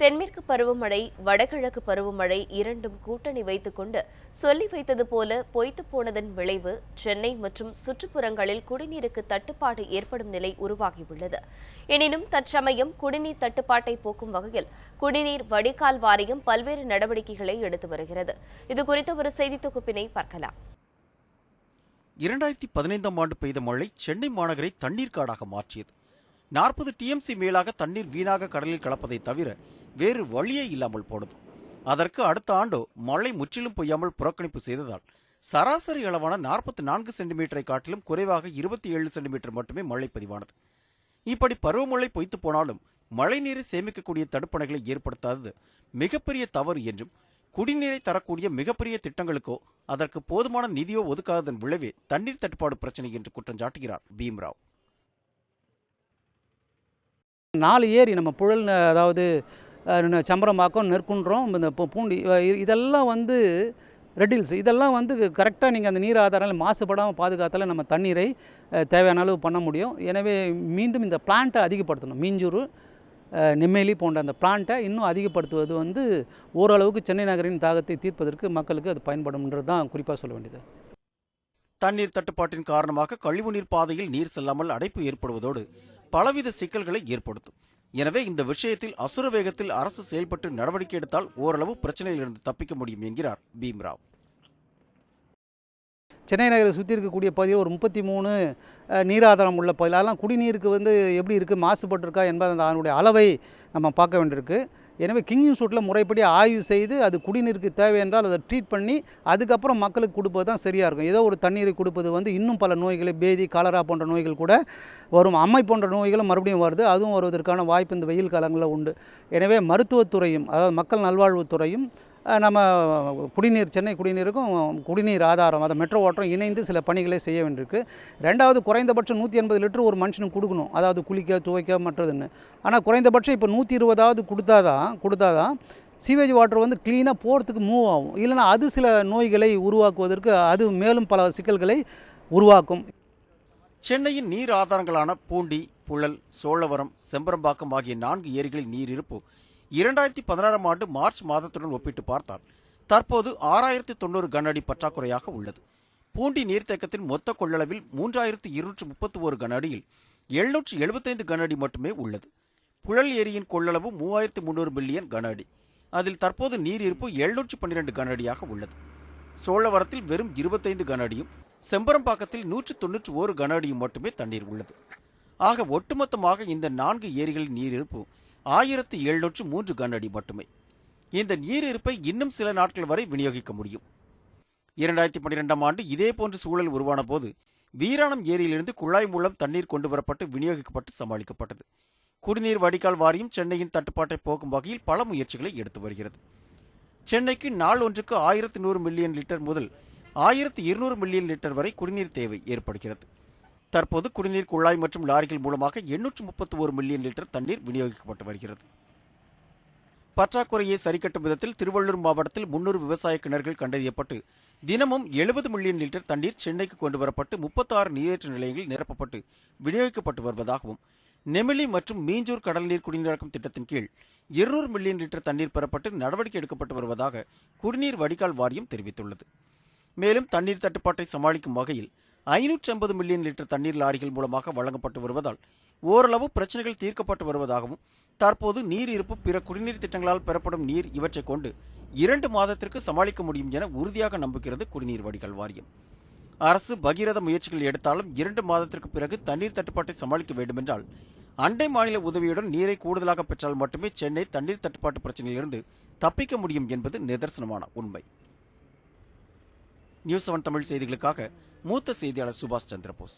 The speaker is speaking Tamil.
தென்மேற்கு பருவமழை வடகிழக்கு பருவமழை இரண்டும் கூட்டணி வைத்துக்கொண்டு சொல்லி வைத்தது போல பொய்த்து போனதன் விளைவு சென்னை மற்றும் சுற்றுப்புறங்களில் குடிநீருக்கு தட்டுப்பாடு ஏற்படும் நிலை உருவாகியுள்ளது. எனினும் தற்சமயம் குடிநீர் தட்டுப்பாட்டை போக்கும் வகையில் குடிநீர் வடிகால் வாரியம் பல்வேறு நடவடிக்கைகளை எடுத்து வருகிறது. இதுகுறித்த ஒரு செய்தி தொகுப்பினை பார்க்கலாம். இரண்டாயிரத்தி பதினைந்தாம் ஆண்டு பெய்த மழை சென்னை மாநகரை தண்ணீர் காடாக மாற்றியது. நாற்பது டிஎம்சி மேலாக தண்ணீர் வீணாக கடலில் கலப்பதை தவிர வேறு வழியே இல்லாமல் போனது. அதற்கு அடுத்த ஆண்டோ மழை முற்றிலும் பொய்யாமல் புறக்கணிப்பு செய்ததால் சராசரி அளவான நாற்பத்தி நான்கு சென்டிமீட்டரை காட்டிலும் குறைவாக இருபத்தி ஏழு சென்டிமீட்டர் மட்டுமே மழை பதிவானது. இப்படி பருவமழை பொய்த்து போனாலும் மழை நீரை சேமிக்கக்கூடிய தடுப்பணைகளை ஏற்படுத்தாதது மிகப்பெரிய தவறு என்றும் குடிநீரை தரக்கூடிய மிகப்பெரிய திட்டங்களுக்கோ அதற்கு போதுமான நிதியோ ஒதுக்காததன் விளைவே தண்ணீர் தட்டுப்பாடு பிரச்சனை என்று குற்றம் சாட்டுகிறார் பீம்ராவ். நாலு ஏரி நம்ம புழல் அதாவது சம்பரம்பாக்கம் நெற்குன்றம் இந்த பூண்டி இதெல்லாம் வந்து ரெட்டில்ஸ் இதெல்லாம் வந்து கரெக்டாக நீங்கள் அந்த நீர் ஆதாரங்கள் மாசுபடாமல் பாதுகாத்தால் நம்ம தண்ணீரை தேவையான அளவு பண்ண முடியும். எனவே மீண்டும் இந்த பிளான்ட்டை அதிகப்படுத்தணும். மீஞ்சூர் நெம்மேலி போன்ற அந்த பிளான்ட்டை இன்னும் அதிகப்படுத்துவது வந்து ஓரளவுக்கு சென்னை நகரின் தாகத்தை தீர்ப்பதற்கு மக்களுக்கு அது பயன்படும்ன்றது தான் குறிப்பாக சொல்ல வேண்டியது. தண்ணீர் தட்டுப்பாட்டின் காரணமாக கழிவுநீர் பாதையில் நீர் செல்லாமல் அடைப்பு ஏற்படுவதோடு பலவித சிக்கல்களை ஏற்படுத்தும். எனவே இந்த விஷயத்தில் அசுர வேகத்தில் அரசு செயல்பட்டு நடவடிக்கை எடுத்தால் ஓரளவு பிரச்சனையிலிருந்து தப்பிக்க முடியும் என்கிறார் பீம்ராவ். சென்னை நகரை சுற்றி இருக்கக்கூடிய பகுதியில் ஒரு முப்பத்தி மூணு நீராதாரம் உள்ள பகுதியில். அதெல்லாம் குடிநீருக்கு வந்து எப்படி இருக்குது மாசுபட்டிருக்கா என்பது அந்த அதனுடைய அளவை நம்ம பார்க்க வேண்டியிருக்கு. எனவே கிங் இன்ஸ்டியூட்டில் முறைப்படி ஆய்வு செய்து அது குடிநீருக்கு தேவை என்றால் அதை ட்ரீட் பண்ணி அதுக்கப்புறம் மக்களுக்கு கொடுப்பது தான் சரியாக இருக்கும். ஏதோ ஒரு தண்ணீரை கொடுப்பது வந்து இன்னும் பல நோய்களை பேதி காலரா போன்ற நோய்கள் கூட வரும். அம்மை போன்ற நோய்களும் மறுபடியும் வருது. அதுவும் வருவதற்கான வாய்ப்பு இந்த வெயில் காலங்களில் உண்டு. எனவே மருத்துவத்துறையும் அதாவது மக்கள் நல்வாழ்வுத்துறையும் நம்ம குடிநீர் சென்னை குடிநீருக்கும் குடிநீர் ஆதாரம் அதை மெட்ரோ வாட்டரும் இணைந்து சில பணிகளை செய்ய வேண்டியிருக்கு. ரெண்டாவது குறைந்தபட்சம் நூற்றி எண்பது லிட்டர் ஒரு மனுஷனுக்கு கொடுக்கணும். அதாவது குளிக்க துவைக்க மற்றதுன்னு. ஆனால் குறைந்தபட்சம் இப்போ நூற்றி இருபதாவது கொடுத்தாதான் கொடுத்தாதான் சீவேஜ் வாட்டர் வந்து க்ளீனாக போகிறதுக்கு மூவ் ஆகும். இல்லைனா அது சில நோய்களை உருவாக்குவதற்கு அது மேலும் பல சிக்கல்களை உருவாக்கும். சென்னையின் நீர் ஆதாரங்களான பூண்டி புழல் சோழவரம் செம்பரம்பாக்கம் ஆகிய நான்கு ஏரிகளில் நீர் இருப்பு. இரண்டாயிரத்தி பதினாறாம் ஆண்டு மார்ச் மாதத்துடன் ஒப்பிட்டு பார்த்தால் தற்போது ஆறாயிரத்தி தொண்ணூறு கன அடி பற்றாக்குறையாக உள்ளது. பூண்டி நீர்த்தேக்கத்தின் மொத்த கொள்ளளவில் மூன்றாயிரத்து இருநூற்று முப்பத்தி ஒரு கன அடியில் எழுநூற்று எழுபத்தைந்து கன அடி மட்டுமே உள்ளது. புழல் ஏரியின் கொள்ளளவு மூவாயிரத்து முன்னூறு பில்லியன் கன அடி அதில் தற்போது நீர் இருப்பு எழுநூற்று பன்னிரண்டு கன அடியாக உள்ளது. சோழவரத்தில் வெறும் இருபத்தைந்து கன அடியும் செம்பரம்பாக்கத்தில் நூற்று தொன்னூற்றி ஓரு கன அடியும் மட்டுமே தண்ணீர் உள்ளது. ஆக ஒட்டுமொத்தமாக இந்த நான்கு ஏரிகளின் நீர் இருப்பு ஆயிரத்தி எழுநூற்று மூன்று கன அடி மட்டுமே. இந்த நீர் இருப்பை இன்னும் சில நாட்கள் வரை விநியோகிக்க முடியும். இரண்டாயிரத்தி பன்னிரெண்டாம் ஆண்டு இதே போன்ற சூழல் உருவான போது வீராணம் ஏரியிலிருந்து குழாய் மூலம் தண்ணீர் கொண்டு வரப்பட்டு விநியோகிக்கப்பட்டு சமாளிக்கப்பட்டது. குடிநீர் வடிகால் வாரியம் சென்னையின் தட்டுப்பாட்டை போக்கும் வகையில் பல முயற்சிகளை எடுத்து வருகிறது. சென்னைக்கு நாள் ஒன்றுக்கு ஆயிரத்தி நூறு மில்லியன் லிட்டர் முதல் ஆயிரத்தி இருநூறு மில்லியன் லிட்டர் வரை குடிநீர் தேவை ஏற்படுகிறது. தற்போது குடிநீர் குழாய் மற்றும் லாரிகள் மூலமாக எண்ணூற்று முப்பத்தி ஒரு மில்லியன் லிட்டர் தண்ணீர் விநியோகிக்கப்பட்டு வருகிறது. பற்றாக்குறையை சரிக்கட்டும் விதத்தில் திருவள்ளூர் மாவட்டத்தில் முன்னூறு விவசாய கிணறுகள் கண்டறியப்பட்டு தினமும் எழுபது மில்லியன் லிட்டர் தண்ணீர் சென்னைக்கு கொண்டு வரப்பட்டு முப்பத்தாறு நீரேற்று நிலையங்களில் நிரப்பப்பட்டு விநியோகிக்கப்பட்டு வருவதாகவும் நெமிலி மற்றும் மீஞ்சூர் கடல் நீர் குடிநீராக்கும் திட்டத்தின் கீழ் இருநூறு மில்லியன் லிட்டர் தண்ணீர் பெறப்பட்டு நடவடிக்கை எடுக்கப்பட்டு வருவதாக குடிநீர் வடிகால் வாரியம் தெரிவித்துள்ளது. மேலும் தண்ணீர் தட்டுப்பாட்டை சமாளிக்கும் வகையில் ஐநூற்றி ஐம்பது மில்லியன் லிட்டர் தண்ணீர் லாரிகள் மூலமாக வழங்கப்பட்டு வருவதால் ஓரளவு பிரச்சனைகள் தீர்க்கப்பட்டு வருவதாகவும் தற்போது நீர் இருப்பு பிற குடிநீர் திட்டங்களால் பெறப்படும் நீர் இவற்றை கொண்டு இரண்டு மாதத்திற்கு சமாளிக்க முடியும் என உறுதியாக நம்புகிறது குடிநீர் வடிகால் வாரியம். அரசு பகீரத முயற்சிகள் எடுத்தாலும் இரண்டு மாதத்திற்கு பிறகு தண்ணீர் தட்டுப்பாட்டை சமாளிக்க வேண்டுமென்றால் அண்டை மாநில உதவியுடன் நீரை கூடுதலாக பெற்றால் மட்டுமே சென்னை தண்ணீர் தட்டுப்பாட்டு பிரச்சனையிலிருந்து தப்பிக்க முடியும் என்பது நிதர்சனமான உண்மை. நியூஸ் செவன் தமிழ் செய்திகளுக்காக மூத்த செய்தியாளர் சுபாஷ் சந்திரபோஸ்.